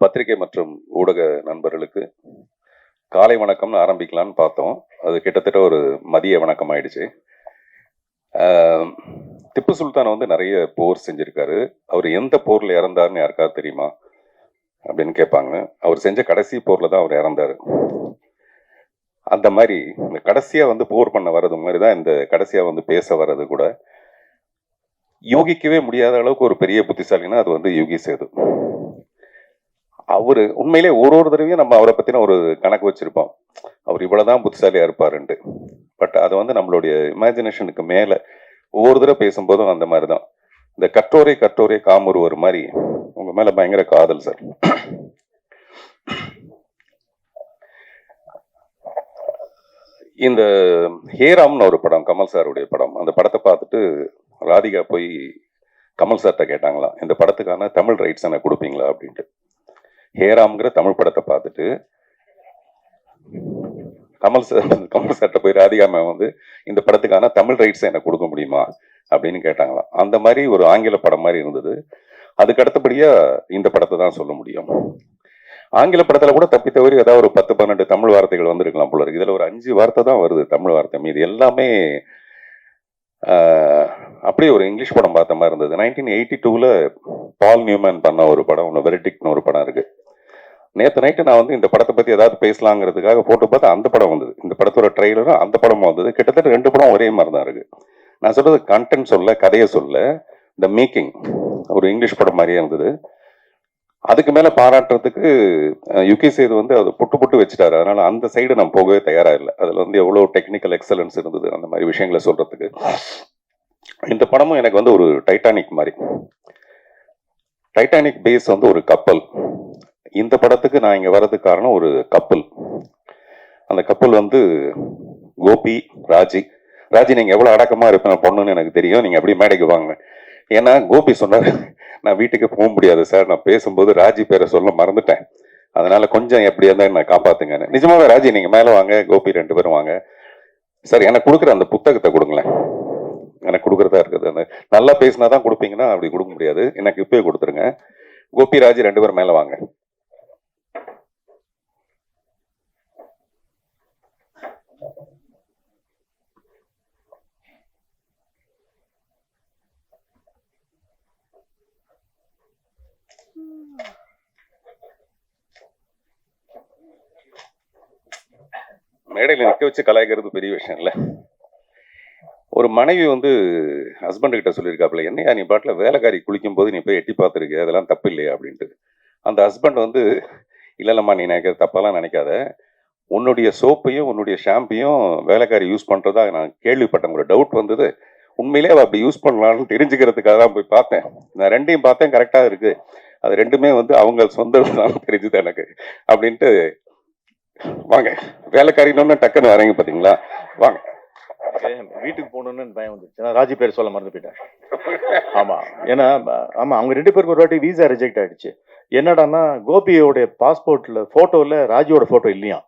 பத்திரிகை மற்றும் ஊடக நண்பர்களுக்கு காலை வணக்கம்னு ஆரம்பிக்கலாம்னு பார்த்தோம். அது கிட்டத்தட்ட ஒரு மதிய வணக்கம் ஆயிடுச்சு. திப்பு சுல்தான் வந்து நிறைய போர் செஞ்சிருக்காரு. அவர் எந்த போர்ல இறந்தாருன்னு யாருக்காவது தெரியுமா? அப்படின்னு கேட்பாங்க. அவர் செஞ்ச கடைசி போர்ல தான் அவர் இறந்தாரு. அந்த மாதிரி இந்த கடைசியா வந்து போர் பண்ண வர்றது மாதிரி தான் இந்த கடைசியா வந்து பேச வர்றது கூட. யோகிக்கவே முடியாத அளவுக்கு ஒரு பெரிய புத்திசாலின்னா அது வந்து யோகி சேது. அவரு உண்மையிலே ஒரு ஒரு தடவையும் நம்ம அவரை பத்தின ஒரு கணக்கு வச்சிருப்போம். அவர் இவ்வளவுதான் புத்திசாலியா இருப்பாருன்ட்டு. பட் அது வந்து நம்மளுடைய இமேஜினேஷனுக்கு மேல ஒவ்வொரு தடவை பேசும்போதும் அந்த மாதிரி தான் இந்த கற்றோரை கற்றோரை காமுறுவர் மாதிரி உங்க மேல பயங்கர காதல் சார் இந்த ஹேராம்னு ஒரு படம் கமல் சாருடைய படம் அந்த படத்தை பார்த்துட்டு ராதிகா போய் கமல் சார்கிட்ட கேட்டாங்களாம் இந்த படத்துக்கான தமிழ் ரைட்ஸ் எனக்கு கொடுப்பீங்களா? அப்படின்ட்டு. ஹேராம்ங்கிற தமிழ் படத்தை பார்த்துட்டு கமல் சார் கமல் சார்கிட்ட போய் ராதிகா மேம் வந்து இந்த படத்துக்கான தமிழ் ரைட்ஸ் எனக்கு கொடுக்க முடியுமா? அப்படின்னு கேட்டாங்களாம். அந்த மாதிரி ஒரு ஆங்கில படம் மாதிரி இருந்தது. அதுக்கு அடுத்தபடியா இந்த படத்தை தான் சொல்ல முடியும். ஆங்கில படத்துல கூட தப்பி தவறி ஏதாவது ஒரு பத்து பன்னெண்டு தமிழ் வார்த்தைகள் வந்திருக்கலாம் போல இருக்கு. இதுல ஒரு அஞ்சு வார்த்தை தான் வருது தமிழ் வார்த்தை மீது. எல்லாமே அப்படியே ஒரு இங்கிலீஷ் படம் பார்த்த மாதிரி இருந்தது. நைன்டீன் எயிட்டி டூவில் பால் நியூமேன் பண்ண ஒரு படம் ஒன்று வெரிட்டிக்னு ஒரு படம் இருக்கு. நேற்று நைட்டு நான் வந்து இந்த படத்தை பற்றி ஏதாவது பேசலாங்கிறதுக்காக போட்டு பார்த்தா அந்த படம் வந்தது. இந்த படத்தோட ட்ரெய்லரும் அந்த படமும் வந்தது. கிட்டத்தட்ட ரெண்டு படம் ஒரே மாதிரி தான் இருக்குது நான் சொல்கிறது கண்டென்ட் சொல்ல கதையை சொல்ல இந்த மேக்கிங் ஒரு இங்கிலீஷ் படம் மாதிரியே இருந்தது. அதுக்கு மேலே பாராட்டுறதுக்கு அஹ், யுகி சேது வந்து அது புட்டு புட்டு வச்சுட்டாரு. அதனால் அந்த சைடு நான் போகவே தயாராக இல்லை. அதில் வந்து எவ்வளோ டெக்னிக்கல் எக்ஸலன்ஸ் இருந்தது அந்த மாதிரி விஷயங்களை சொல்கிறதுக்கு இந்த படமும் எனக்கு வந்து ஒரு டைட்டானிக் மாதிரி. டைட்டானிக் பேஸ் வந்து ஒரு கப்பல். இந்த படத்துக்கு நான் இங்க வர்றதுக்கு காரணம் ஒரு கப்பல் அந்த கப்பல் வந்து கோபி ராஜி. ராஜி நீங்க எவ்வளவு அடக்கமா இருப்பேன் பொண்ணுன்னு எனக்கு தெரியும். நீங்க அப்படியே மேடைக்கு வாங்க. ஏன்னா கோபி சொன்னார் நான் வீட்டுக்கு போக முடியாது சார் நான் பேசும்போது ராஜி பேரை சொல்ல மறந்துட்டேன். அதனால கொஞ்சம் எப்படியா இருந்தா என்ன காப்பாத்துங்க நிஜமாவே ராஜி நீங்க மேல வாங்க கோபி ரெண்டு பேரும் வாங்க. சார் எனக்கு கொடுக்குற அந்த புத்தகத்தை கொடுங்களேன். எனக்கு கொடுக்குறதா இருக்குது. அந்த நல்லா பேசினா தான் கொடுப்பீங்கன்னா அப்படி கொடுக்க முடியாது. எனக்கு இப்போயே கொடுத்துருங்க. கோபி ராஜி ரெண்டு பேரும் மேல வாங்க. மேடையில் நிற்க வச்சு கலாய்க்கிறது பெரிய விஷயம் இல்லை. ஒரு மனைவி வந்து ஹஸ்பண்ட் கிட்ட சொல்லியிருக்காப்புல என்னையா நீ பாட்டில் வேலைக்காரி குளிக்கும் போது நீ போய் எட்டி பார்த்துருக்க? அதெல்லாம் தப்பு இல்லையா? அப்படின்ட்டு. அந்த ஹஸ்பண்ட் வந்து இல்ல நீ நினைக்கிற தப்பெல்லாம் நினைக்காத. உன்னுடைய சோப்பையும் உன்னுடைய ஷாம்பையும் வேலைக்காரி யூஸ் பண்றதா நான் கேள்விப்பட்டேன். ஒரு டவுட் வந்தது? உண்மையிலே அவள் அப்படி யூஸ் பண்ணலாம்னு தெரிஞ்சுக்கிறதுக்காக தான் போய் பார்த்தேன். நான் ரெண்டையும் பார்த்தேன் கரெக்டாக இருக்கு. அது ரெண்டுமே வந்து அவங்க சொந்த தான் தெரிஞ்சுது எனக்கு. அப்படின்ட்டு வாங்க வேலைக்காரின்னு டக்குன்னு வரீங்க பாத்தீங்களா? வாங்க. வீட்டுக்கு போகணும்னு பயம் வந்துச்சு நான் ராஜி பேர் சொல்ல மறந்து போயிட்டேன். ஆமா ஏன்னா ஆமா அவங்க ரெண்டு பேருக்கு ஒரு வாட்டி வீசா ரிஜெக்ட் ஆயிடுச்சு. என்னடான்னா கோபியோட பாஸ்போர்ட்ல போட்டோல ராஜியோட போட்டோ இல்லையா?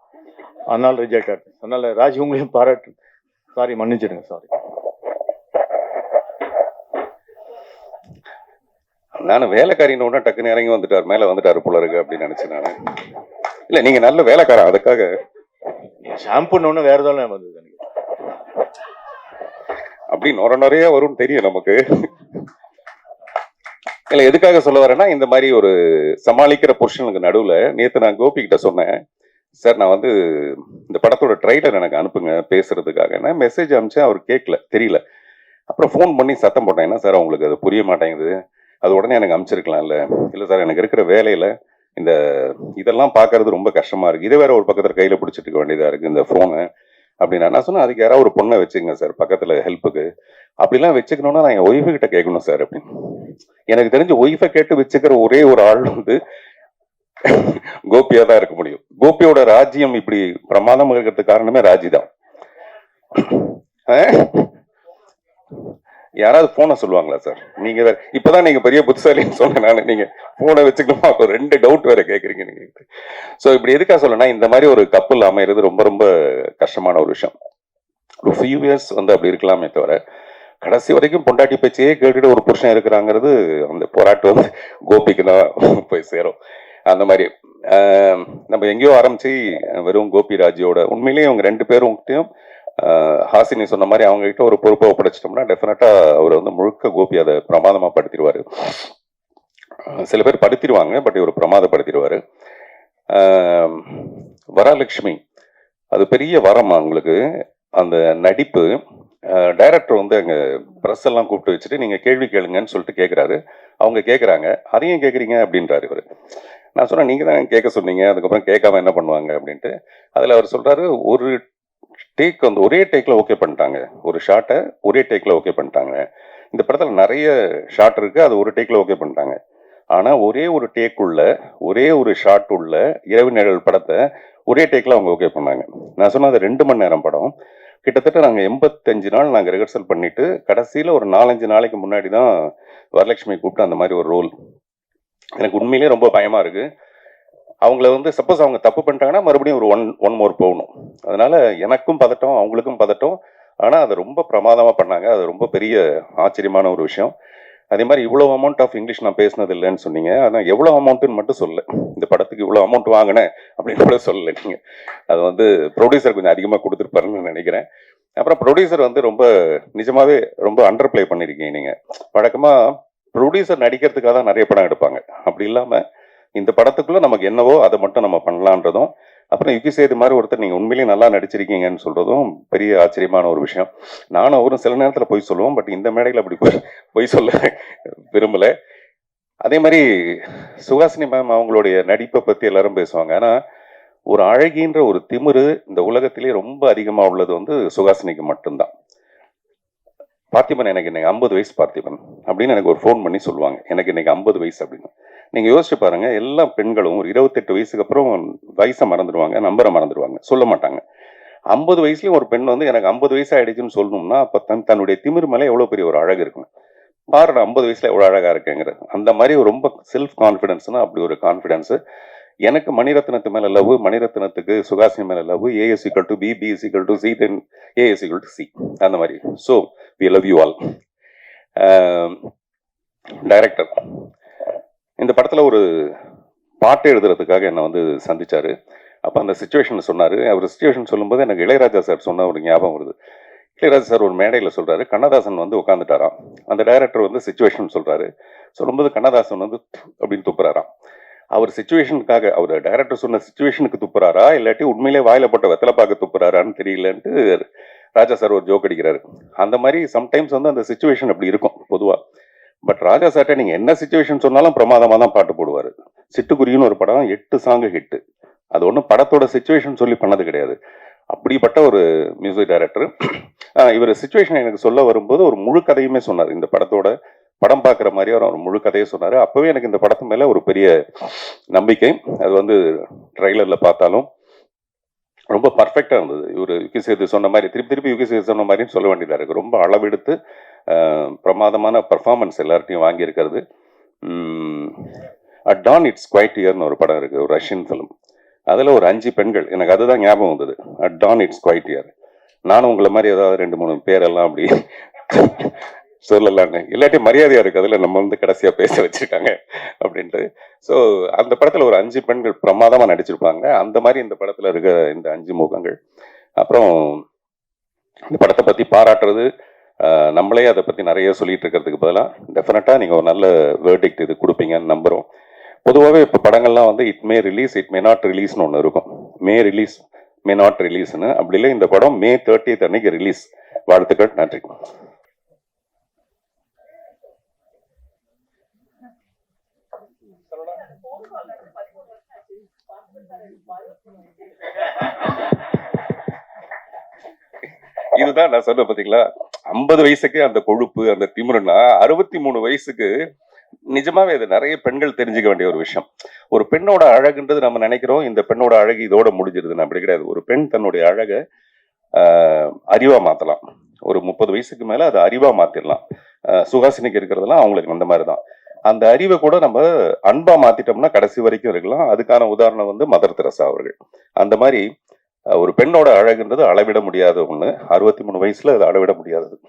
அதனால ரிஜெக்ட் ஆயிடுச்சு. அதனால ராஜி உங்களையும் பாராட்டு சாரி மன்னிச்சிடுங்க சாரி நானும் வேலைக்காரின்னு டக்குன்னு இறங்கி வந்துட்டார் மேல வந்துட்டாரு போல இருக்கு அப்படின்னு நினைச்சேன் நானு. இல்ல நீங்க நல்ல வேலைக்காரன் அதுக்காக. ஷாம்புன்னு வேற ஏதாவது வந்தது எனக்கு. அப்படி நொர நொறைய வரும்னு தெரியும் நமக்கு. இல்ல எதுக்காக சொல்ல வரேன்னா இந்த மாதிரி ஒரு சமாளிக்கிற புருஷனுக்கு நடுவுல நேத்து நான் கோபி கிட்ட சொன்னேன். சார் நான் வந்து இந்த படத்தோட ட்ரைலர் எனக்கு அனுப்புங்க பேசுறதுக்காக நான் மெசேஜ் அனுப்பிச்சேன் அவர் கேட்கல தெரியல. அப்புறம் ஃபோன் பண்ணி சத்தம் போட்டேன். என்ன சார் உங்களுக்கு அது புரிய மாட்டேங்குது? அது உடனே எனக்கு அனுப்பிச்சிருக்கலாம்ல. இல்ல சார் எனக்கு இருக்கிற வேலையில இந்த இதெல்லாம் பார்க்கறது ரொம்ப கஷ்டமா இருக்கு. இதை வேற ஒரு பக்கத்துல கையில பிடிச்சிட்டு இருக்க வேண்டியதா இருக்கு இந்த போனை அப்படின்னா நான் சொன்னேன் அதுக்கு யாராவது ஒரு பொண்ணை வச்சுங்க சார் பக்கத்துல ஹெல்ப்புக்கு அப்படிலாம் வச்சுக்கணும்னா நான் என் ஒய்ஃபு கிட்ட கேட்கணும் சார் அப்படின்னு. எனக்கு தெரிஞ்ச ஒய்ஃபை கேட்டு வச்சுக்கிற ஒரே ஒரு ஆள் வந்து கோபியா தான் இருக்க முடியும். கோபியோட ராஜ்யம் இப்படி பிரமாதமாக இருக்கிறதுக்கு காரணமே ராஜி தான். யாராவது போனை சொல்லுவாங்களா சார் நீங்க வேற இப்பதான் நீங்க பெரிய புத்திசாலின்னு சொன்னேன் நான் நீங்க போனை வச்சுக்கணுமா? அப்போ ரெண்டு டவுட் வேற கேட்குறீங்க நீங்க. சோ இப்படி எதுக்கா சொல்லனா இந்த மாதிரி ஒரு கப்பல் அமையிறது ரொம்ப ரொம்ப கஷ்டமான ஒரு விஷயம். ஒரு ஃபியூ இயர்ஸ் வந்து அப்படி இருக்கலாமே தவிர கடைசி வரைக்கும் பொண்டாட்டி பேச்சையே கேட்டுட்டு ஒரு புருஷன் இருக்கிறாங்கிறது அந்த போராட்டம் வந்து கோபிக்கு தான் போய் சேரும். அந்த மாதிரி. நம்ம எங்கேயோ ஆரம்பிச்சு வெறும் கோபிராஜோட உண்மையிலேயே அவங்க ரெண்டு பேரும் ஹாசினி சொன்ன மாதிரி அவங்க கிட்ட ஒரு பொறுப்பை ஒப்படைச்சிட்டோம்னா டெஃபினட்டா அவர் வந்து முழுக்க கோபி அதை பிரமாதமா படுத்திடுவாரு சில பேர் படுத்திடுவாங்க பட் இவர் பிரமாதப்படுத்திடுவாரு. வரலட்சுமி அது பெரிய வரம் அவங்களுக்கு. அந்த நடிப்பு டைரக்டர் வந்து அங்கே ப்ரெஸ் எல்லாம் கூப்பிட்டு வச்சுட்டு நீங்கள் கேள்வி கேளுங்கன்னு சொல்லிட்டு கேட்குறாரு அவங்க கேட்குறாங்க அதையும் கேட்குறீங்க அப்படின்றாரு இவர். நான் சொன்னேன் நீங்கள் தான் கேட்க சொன்னீங்க. அதுக்கப்புறம் கேட்காம என்ன பண்ணுவாங்க? அப்படின்ட்டு. அதில் அவர் சொல்கிறாரு ஒரு டேக் வந்து ஒரே டேக்கில் ஓகே பண்ணிட்டாங்க. ஒரு ஷாட்டை ஒரே டேக்கில் ஓகே பண்ணிட்டாங்க. இந்த படத்தில் நிறைய ஷாட் இருக்குது அது ஒரு டேக்கில் ஓகே பண்ணிட்டாங்க. ஆனால் ஒரே ஒரு டேக் உள்ள ஒரே ஒரு ஷாட் உள்ள இரவு நிழல் படத்தை ஒரே டேக்கில் அவங்க ஓகே பண்ணாங்க. நான் சொன்ன அது ரெண்டு மணி நேரம் படம். கிட்டத்தட்ட நாங்கள் எண்பத்தஞ்சு நாள் நாங்கள் ரிஹர்சல் பண்ணிட்டு கடைசியில் ஒரு நாலஞ்சு நாளைக்கு முன்னாடி தான் வரலட்சுமி கூப்பிட்டு அந்த மாதிரி ஒரு ரோல் எனக்கு உண்மையிலேயே ரொம்ப பயமாக இருக்குது அவங்கள வந்து சப்போஸ் அவங்க தப்பு பண்ணிட்டாங்கன்னா மறுபடியும் ஒரு ஒன் ஒன் மோர் போகணும். அதனால எனக்கும் பதட்டம் அவங்களுக்கும் பதட்டம். ஆனால் அதை ரொம்ப பிரமாதமாக பண்ணாங்க. அது ரொம்ப பெரிய ஆச்சரியமான ஒரு விஷயம். அதே மாதிரி இவ்வளோ அமௌண்ட் ஆஃப் இங்கிலீஷ் நான் பேசினது இல்லைன்னு சொன்னீங்க. ஆனால் எவ்வளோ அமௌண்ட்டுன்னு மட்டும் சொல்ல இந்த படத்துக்கு இவ்வளோ அமௌண்ட் வாங்கினேன் அப்படின்னு கூட சொல்லலை நீங்கள் அது வந்து ப்ரொடியூசர் கொஞ்சம் அதிகமாக கொடுத்துருப்பாருன்னு நினைக்கிறேன். அப்புறம் ப்ரொடியூசர் வந்து ரொம்ப நிஜமாவே ரொம்ப அண்டர் ப்ளே பண்ணியிருக்கீங்க நீங்கள் வழக்கமாக ப்ரொடியூசர் நடிக்கிறதுக்காக தான் நிறைய படம் எடுப்பாங்க. அப்படி இல்லாமல் இந்த படத்துக்குள்ள நமக்கு என்னவோ அதை மட்டும் நம்ம பண்ணலான்றதும் அப்புறம் யுகி சேது மாதிரி ஒருத்தர் நீங்க உண்மையிலேயே நல்லா நடிச்சிருக்கீங்கன்னு சொல்றதும் பெரிய ஆச்சரியமான ஒரு விஷயம். நானும் அவரும் சில நேரத்தில் போய் சொல்லுவோம் பட் இந்த மேடையில் அப்படி போய் பொய் சொல்ல விரும்பல. அதே மாதிரி சுஹாசினி மேம் அவங்களுடைய நடிப்பை பத்தி எல்லாரும் பேசுவாங்க. ஏன்னா ஒரு அழகின்ற ஒரு திமிரு இந்த உலகத்திலே ரொம்ப அதிகமாக உள்ளது வந்து சுஹாசினிக்கு மட்டும்தான். பார்த்திபன் எனக்கு இன்னைக்கு ஐம்பது வயசு பார்த்திபன் அப்படின்னு எனக்கு ஒரு ஃபோன் பண்ணி சொல்லுவாங்க. எனக்கு இன்னைக்கு ஐம்பது வயசு அப்படின்னு. நீங்க யோசிச்சு பாருங்க எல்லா பெண்களும் ஒரு இருபத்தெட்டு வயசுக்கு அப்புறம் வயசை மறந்துடுவாங்க நம்பரை மறந்துடுவாங்க சொல்ல மாட்டாங்க. ஐம்பது வயசுலயும் ஒரு பெண் வந்து எனக்கு ஐம்பது வயசு ஆயிடுச்சுன்னு சொல்லணும்னா அப்ப தன் தன்னுடைய திமிர் மேல எவ்வளவு பெரிய ஒரு அழகு இருக்கும். பாரு ஐம்பது வயசுல எவ்வளவு அழகா இருக்குங்கிறது. அந்த மாதிரி ரொம்ப செல்ஃப் கான்ஃபிடன்ஸ்னா அப்படி ஒரு கான்ஃபிடென்ஸு எனக்கு மணிரத்னத்து மேல லவ் மணிரத்னத்துக்கு சுகாசினி மேல love A is equal to B B is equal to C then A is equal to C அந்த மாதிரி. So we love you all director இந்த படத்தில் ஒரு பாட்டு எழுதுறதுக்காக என்னை வந்து சந்தித்தார் அப்போ அந்த சுச்சுவேஷன் சொன்னார். அவர் சுச்சுவேஷன் சொல்லும்போது எனக்கு இளையராஜா சார் சொன்ன ஒரு ஞாபகம் வருது. இளையராஜா சார் ஒரு மேடையில் சொல்கிறாரு கண்ணதாசன் வந்து உட்காந்துட்டாராம் அந்த டைரக்டர் வந்து சுச்சுவேஷன் சொல்கிறாரு சொல்லும்போது கண்ணதாசன் வந்து அப்படின்னு துப்புறாராம். அவர் சுச்சுவேஷனுக்காக அவர் டைரக்டர் சொன்ன சுச்சுவேஷனுக்கு துப்புறாரா? இல்லாட்டி உண்மையிலே வாயில போட்ட வெத்தலை பார்க்க துப்புறாரான்னு தெரியலன்ட்டு ராஜா சார் ஒரு ஜோக் அடிக்கிறாரு. அந்த மாதிரி சம்டைம்ஸ் வந்து அந்த சுச்சுவேஷன் அப்படி இருக்கும் பொதுவாக பட் ராஜா சார்ட்ட நீங்க என்ன சுச்சுவேஷன் சொன்னாலும் பிரமாதமாக தான் பாட்டு போடுவார். சிட்டுக்குருவின்னு ஒரு படம் எட்டு சாங்கு ஹிட்டு அது ஒன்றும் படத்தோட சுச்சுவேஷன் சொல்லி பண்ணது கிடையாது. அப்படிப்பட்ட ஒரு மியூசிக் டைரக்டர் இவர் சுச்சுவேஷன் எனக்கு சொல்ல வரும்போது ஒரு முழு கதையுமே சொன்னார். இந்த படத்தோட படம் பார்க்குற மாதிரி அவர் ஒரு முழு கதையை சொன்னார். அப்போவே எனக்கு இந்த படத்து மேலே ஒரு பெரிய நம்பிக்கை. அது வந்து ட்ரெய்லரில் பார்த்தாலும் ரொம்ப பர்ஃபெக்டாக இருந்தது. இவர் யுகி சேது சொன்ன மாதிரி திருப்பி திருப்பி யுகி சேது சொன்ன மாதிரின்னு சொல்ல வேண்டியதாக இருக்குது ரொம்ப அளவெடுத்து பிரமாதமான பர்ஃபார்மன்ஸ் எல்லார்ட்டையும் வாங்கியிருக்கிறது. அட் டான் இட்ஸ் குவைட் இயர்னு ஒரு படம் இருக்குது ஒரு ரஷ்யன் ஃபிலிம் அதில் ஒரு அஞ்சு பெண்கள் எனக்கு அதுதான் ஞாபகம் வந்தது. At dawn it's quite year நானும் உங்களை மாதிரி ஏதாவது ரெண்டு மூணு பேரெல்லாம் அப்படி சொல்லலான்னு. இல்லாட்டி மரியாதையாக இருக்குது அதில் நம்ம வந்து கடைசியாக பேச வச்சுருக்காங்க அப்படின்ட்டு. ஸோ அந்த படத்தில் ஒரு அஞ்சு பெண்கள் பிரமாதமாக நடிச்சிருப்பாங்க. அந்த மாதிரி இந்த படத்தில் இருக்க இந்த அஞ்சு முகங்கள். அப்புறம் இந்த படத்தை பற்றி பாராட்டுறது நம்மளே அதை பற்றி நிறைய சொல்லிட்டு இருக்கிறதுக்கு பதிலாக டெஃபினட்டாக நீங்கள் ஒரு நல்ல வேர்டிக்ட் இது கொடுப்பீங்கன்னு நம்புகிறோம் பொதுவாகவே இப்போ படங்கள்லாம் வந்து it may release it may not ரிலீஸ்னு ஒன்று இருக்கும். மே ரிலீஸ் மே நாட் ரிலீஸ்னு அப்படி இல்லை இந்த படம் மே தேர்ட்டியத் அன்னைக்கு ரிலீஸ் வாழ்த்துக்கள் நன்றி. இதுதான் நான் சொன்னேன் பார்த்தீங்களா ஐம்பது வயசுக்கு அந்த கொழுப்பு அந்த திமிருன்னா அறுபத்தி மூணு வயசுக்கு நிஜமாவே இது நிறைய பெண்கள் தெரிஞ்சுக்க வேண்டிய ஒரு விஷயம். ஒரு பெண்ணோட அழகுன்றது நம்ம நினைக்கிறோம். இந்த பெண்ணோட அழகு இதோட முடிஞ்சிருதுன்னு அப்படி கிடையாது. ஒரு பெண் தன்னுடைய அழகை அறிவா மாத்தலாம். ஒரு முப்பது வயசுக்கு மேல அதை அறிவா மாத்திடலாம் சுகாசினிக்கு இருக்கிறதெல்லாம் அவங்களுக்கு அந்த மாதிரி தான். அந்த அறிவை கூட நம்ம அன்பா மாத்திட்டோம்னா கடைசி வரைக்கும் இருக்கலாம். அதுக்கான உதாரணம் வந்து மதர் தெரசா அவர்கள். அந்த மாதிரி ஒரு பெண்ணோட அழகுன்றது அளவிட முடியாத ஒண்ணு. அறுபத்தி மூணு வயசுல அது அளவிட முடியாதது.